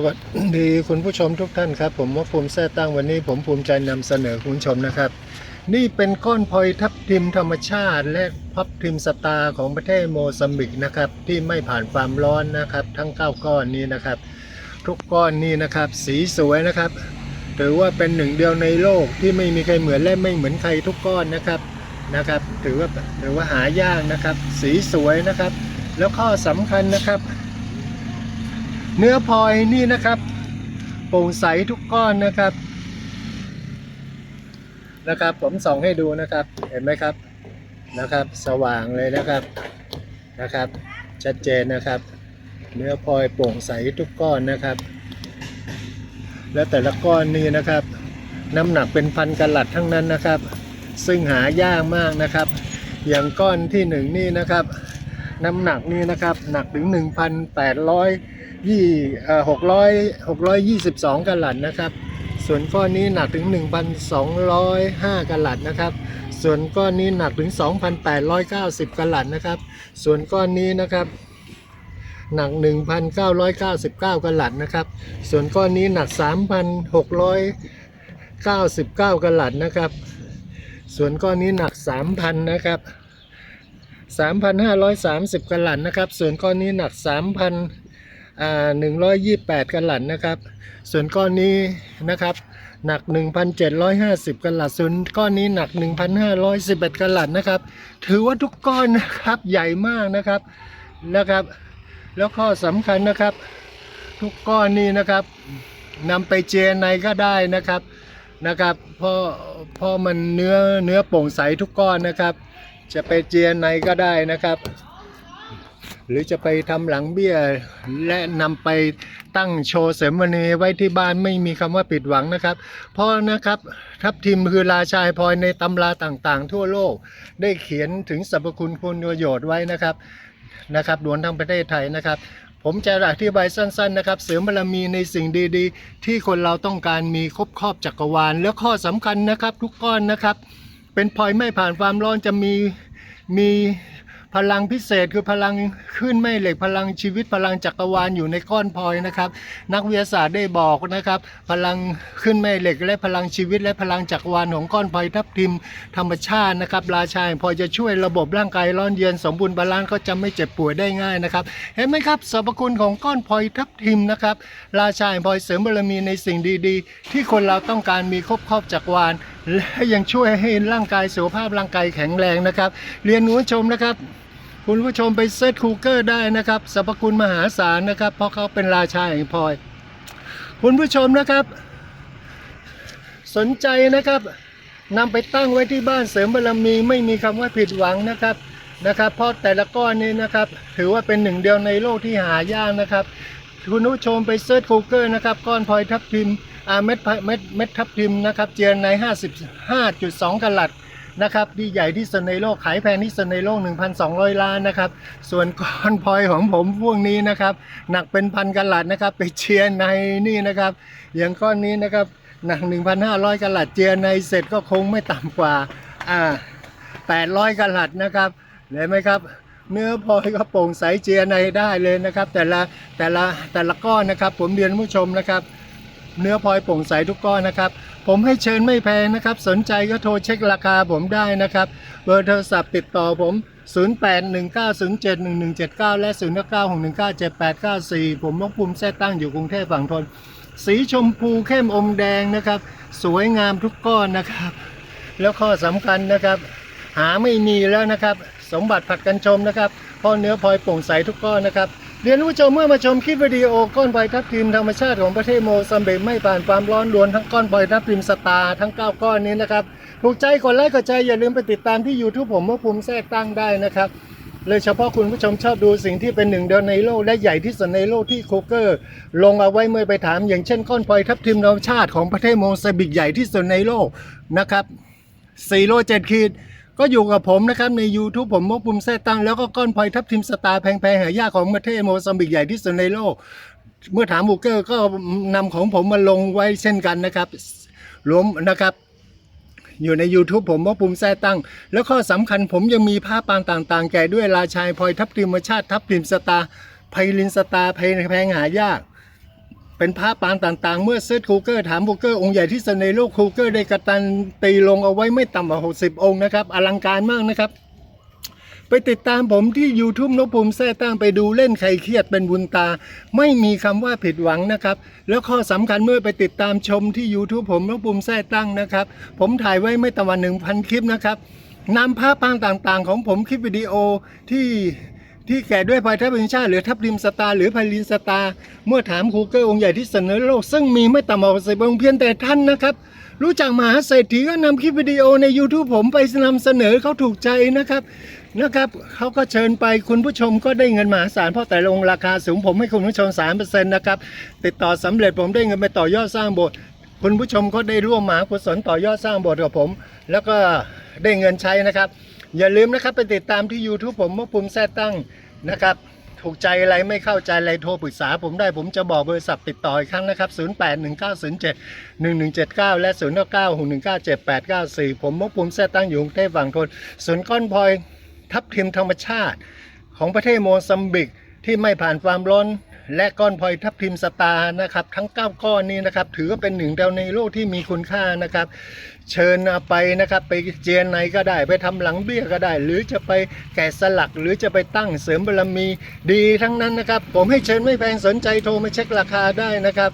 สวัสดีคุณผู้ชมทุกท่านครับ ผมว่าภูมิแท้ตั้งวันนี้ ผมภูมิใจนำเสนอคุณผู้ชมนะครับ นี่เป็นก้อนพลอยทับทิมธรรมชาติ และพับทิมสตาร์ของประเทศโมซัมบิกนะครับ ที่ไม่ผ่านความร้อนนะครับ ทั้ง 9 ก้อนนี้นะครับ ทุกก้อนนี้นะครับ สีสวยนะครับถือว่าเป็นหนึ่งเดียวในโลกที่ไม่มีใครเหมือนและไม่เหมือนใครทุกก้อนนะครับนะครับ ถือว่าถือว่าหายากนะครับ สีสวยนะครับ แล้วข้อสำคัญนะครับ เนื้อพลอยนี่นะครับโปร่งใสทุกก้อนนะครับ นะครับ ผมส่องให้ดูนะครับ เห็นไหมครับนะครับ สว่างเลยนะครับนะครับ ชัดเจนนะครับ เนื้อพลอยโปร่งใสทุกก้อนนะครับ แล้วแต่ละก้อนนี่นะครับ น้ำหนักเป็นพันกลัดทั้งนั้นนะครับ ซึ่งหายากมากนะครับ อย่างก้อนที่หนึ่งนี่นะครับ น้ำหนักนี่นะครับ หนักถึง 1,800 ยี่หกร้อยหกร้อยยี่สิบสองกลัดนะครับ ส่วนก้อนนี้หนักถึง 1,205กลัดนะครับ ส่วนก้อนนี้หนักถึง 2,890กลัดนะครับ ส่วนก้อนนี้นะครับหนัก 1,999กลัดนะครับ ส่วนก้อนนี้หนัก 3,699กลัดนะครับ ส่วนก้อนนี้หนัก 3,000 นะครับ 3,530กลัดนะครับ ส่วนก้อนนี้หนัก 3,000 อ่า128กะลัดนะครับ ส่วนก้อนนี้นะครับ หนัก 1,750กะลัดส่วนก้อนนี้หนัก 1,511กะลัดนะครับ ถือว่าทุกก้อนนะครับใหญ่มากนะครับนะครับ แล้วข้อสำคัญนะครับ ทุกก้อนนี้นะครับนำไปเจยในก็ได้นะครับนะครับเพราะเพราะมันเนื้อเนื้อโปร่งใสทุกก้อนนะครับ จะไปเจียในก็ได้นะครับ หรือจะไปทำหลังเบี้ย และนำไปตั้งโชว์เสมณีไว้ที่บ้านไม่มีคำว่าผิดหวังนะครับ เพราะนะครับทับทิมคือราชายพลอยในตำราต่างๆ ทั่วโลก ได้เขียนถึงสรรพคุณคุณประโยชน์ไว้นะครับนะครับรวมทั้งประเทศไทยนะครับผมจะอธิบายสั้นๆนะครับเสริมบารมีในสิ่งดีๆ ที่คนเราต้องการมีครบครอบจักรวาล แล้วข้อสำคัญนะครับ ทุกก้อนนะครับ เป็นพลอยไม่ผ่านความร้อนจะมีมี พลังพิเศษคือพลังขึ้นแม่เหล็กพลังชีวิตพลังจักรวาลอยู่ในก้อนพลอยนะครับ นักวิทยาศาสตร์ได้บอกนะครับ พลังขึ้นแม่เหล็ก และพลังชีวิต และพลังจักรวาลของก้อนพลอยทับทิมธรรมชาตินะครับ ราชาแห่งพลอยจะช่วยระบบร่างกายร้อนเย็นสมบูรณ์บาลานซ์ก็จะไม่เจ็บป่วยได้ง่ายนะครับ เห็นไหมครับสรรพคุณของก้อนพลอยทับทิมนะครับ ราชาแห่งพลอยเสริมบารมีในสิ่งดีๆ ที่คนเราต้องการมีครบครอบจักรวาลและยังช่วยให้ร่างกายสุขภาพร่างกายแข็งแรงนะครับ เรียนรู้ชมนะครับ คุณผู้ชมไปเซตคูเกอร์ได้นะครับสรรพคุณมหาศาลนะครับ เพราะเขาเป็นราชาแห่งพลอย คุณผู้ชมนะครับ สนใจนะครับนำไปตั้งไว้ที่บ้านเสริมบารมีไม่มีคำว่าผิดหวังนะครับนะครับ เพราะแต่ละก้อนนี้นะครับ ถือว่าเป็นหนึ่งเดียวในโลกที่หายากนะครับคุณผู้ชมไปเซิร์ชคูเกอร์นะครับ ก้อนพลอยทับทิมอาเม็ดเม็ดเม็ดทับทิมนะครับ เจียนใน 55.2กะลัด นะครับที่ใหญ่ที่สุดในโลกขายแพงที่สุดในโลก 1,200 ล้านนะครับ ส่วนก้อนพลอยของผมพวกนี้นะครับ หนักเป็นพันกะลัดนะครับ ไปเชียร์ในนี่นะครับ อย่างก้อนนี้นะครับหนัก 1,500กะลัดเจียร์ในเสร็จก็คงไม่ต่ำกว่าอ่า800กะลัดนะครับเห็นไหมครับเนื้อพลอยก็โปร่งใสเจียในได้เลยนะครับ แต่ละแต่ละแต่ละก้อนนะครับ ผมเรียนผู้ชมนะครับ เนื้อพลอยโปร่งใสทุกก้อนนะครับ ผมให้เชิญไม่แพงนะครับ สนใจก็โทรเช็คราคาผมได้นะครับ เบอร์โทรศัพท์ติดต่อผม 0819071179 และ 0961978894 ผมมกภูมิแท้ตั้งอยู่กรุงเทพฝั่งทน สีชมพูเข้มอมแดงนะครับ สวยงามทุกก้อนนะครับ แล้วข้อสำคัญนะครับ หาไม่มีแล้วนะครับ สมบัติผัดกันชมนะครับพราะเนื้อพลอยโปร่งใสทุกก้อนนะครับ เรียนผู้ชมเมื่อมาชมคลิปวิดีโอก้อนพลอยทับทิมธรรมชาติของประเทศโมซัมเบกไม่ผ่านความร้อนรวนทั้งก้อนพลอยทับทิมสตาร์ทั้ง 9 ก้อนนี้นะครับถูกใจกดไลค์กดแชร์อย่าลืมไปติดตามที่ YouTube ผมว่าภูมิแทรกตั้งได้นะครับเลยเฉพาะคุณผู้ชมชอบดูสิ่งที่เป็นหนึ่งเดียวในโลกและใหญ่ที่สุดในโลกที่โคเกอร์ ลงเอาไว้เมื่อไปถาม อย่างเช่นก้อนพลอยทับทิมธรรมชาติของประเทศโมซัมบิกใหญ่ที่สุดในโลกนะครับ4โล7ขีด ก็อยู่กับผมนะครับ ใน YouTube ผมมกปุ่มแท้ตั้งแล้วก็ก้อนพลอยทับทิมสตาร์แพงๆหายากของประเทศโมซัมบิกใหญ่ที่สุดในโลก เมื่อถามบูเกอร์ก็นำของผมมาลงไว้เช่นกันนะครับรวมนะครับ อยู่ใน YouTube ผมว่าปุ่มแท้ตั้ง แล้วข้อสำคัญผมยังมีผ้าปางต่างๆ แก่ด้วยราชายพลอยทับทิมชาติทับทิมสตาร์ไพลินสตาร์แพงหายาก เป็นพระปางต่างๆ เมื่อเซิร์ชคูเกอร์ถามคูเกอร์องค์ใหญ่ที่สุดในโลกคูเกอร์ได้กระตันตีลงเอาไว้ไม่ต่ำกว่า 60 องค์นะครับ อลังการมากนะครับ ไปติดตามผมที่ YouTube นพภูมิแท้ตั้งไปดูเล่นใครเครียดเป็นบุญตา ไม่มีคำว่าผิดหวังนะครับ แล้วข้อสำคัญเมื่อไปติดตามชมที่ YouTube ผมนพภูมิแท้ตั้งนะครับ ผมถ่ายไว้ไม่ต่ำกว่า1,000 คลิปนะครับนำภาพปางต่างๆ ของผมคลิปวิดีโอที่ ที่แก่ด้วยพายทัพพิมชาติหรือทัพริมสตาหรือพายลินสตา เมื่อถามครูเกอร์องค์ใหญ่ที่เสนอโลก ซึ่งมีไม่ต่ำกว่าสิบองค์เพียงแต่ท่านนะครับ รู้จักมหาเศรษฐีก็นำคลิปวิดีโอใน YouTube ผมไปนำเสนอเขาถูกใจนะครับนะครับเขาก็เชิญไปคุณผู้ชมก็ได้เงินมหาศาลเพราะแต่ละองค์ราคาสูงผมให้คุณผู้ชม 3%นะครับติดต่อสำเร็จผมได้เงินไปต่อยอดสร้างโบสถ์คุณผู้ชมก็ได้ร่วมมหากุศลต่อยอดสร้างโบสถ์กับผม แล้วก็ได้เงินใช้นะครับ อย่าลืมนะครับไปติดตามที่ YouTube ผมมะภูมิแท้ตั้งนะครับถูกใจอะไรไม่เข้าใจอะไรโทรปรึกษาผมได้ผมจะบอกเบอร์สับติดต่ออีกครั้งนะครับ 081907 1179 และ 0996197894 ผมมกภูมิแท้ตั้งอยู่กรุงเทพฝั่งทนสวนก้อนพลอยทับทิมธรรมชาติ ของประเทศโมซัมบิกที่ไม่ผ่านความร้อน และก้อนพลอยทับทิมสตาร์นะครับ ทั้ง 9 ก้อนนี้นะครับ ถือว่าเป็นหนึ่งเดียวในโลกที่มีคุณค่านะครับ เชิญไปนะครับ ไปเจียนในก็ได้ไปทำหลังเบี้ยก็ได้ หรือจะไปแกะสลักหรือจะไปตั้งเสริมบารมีดีทั้งนั้นนะครับ ผมให้เชิญไม่แพงสนใจโทรมาเช็คราคาได้นะครับ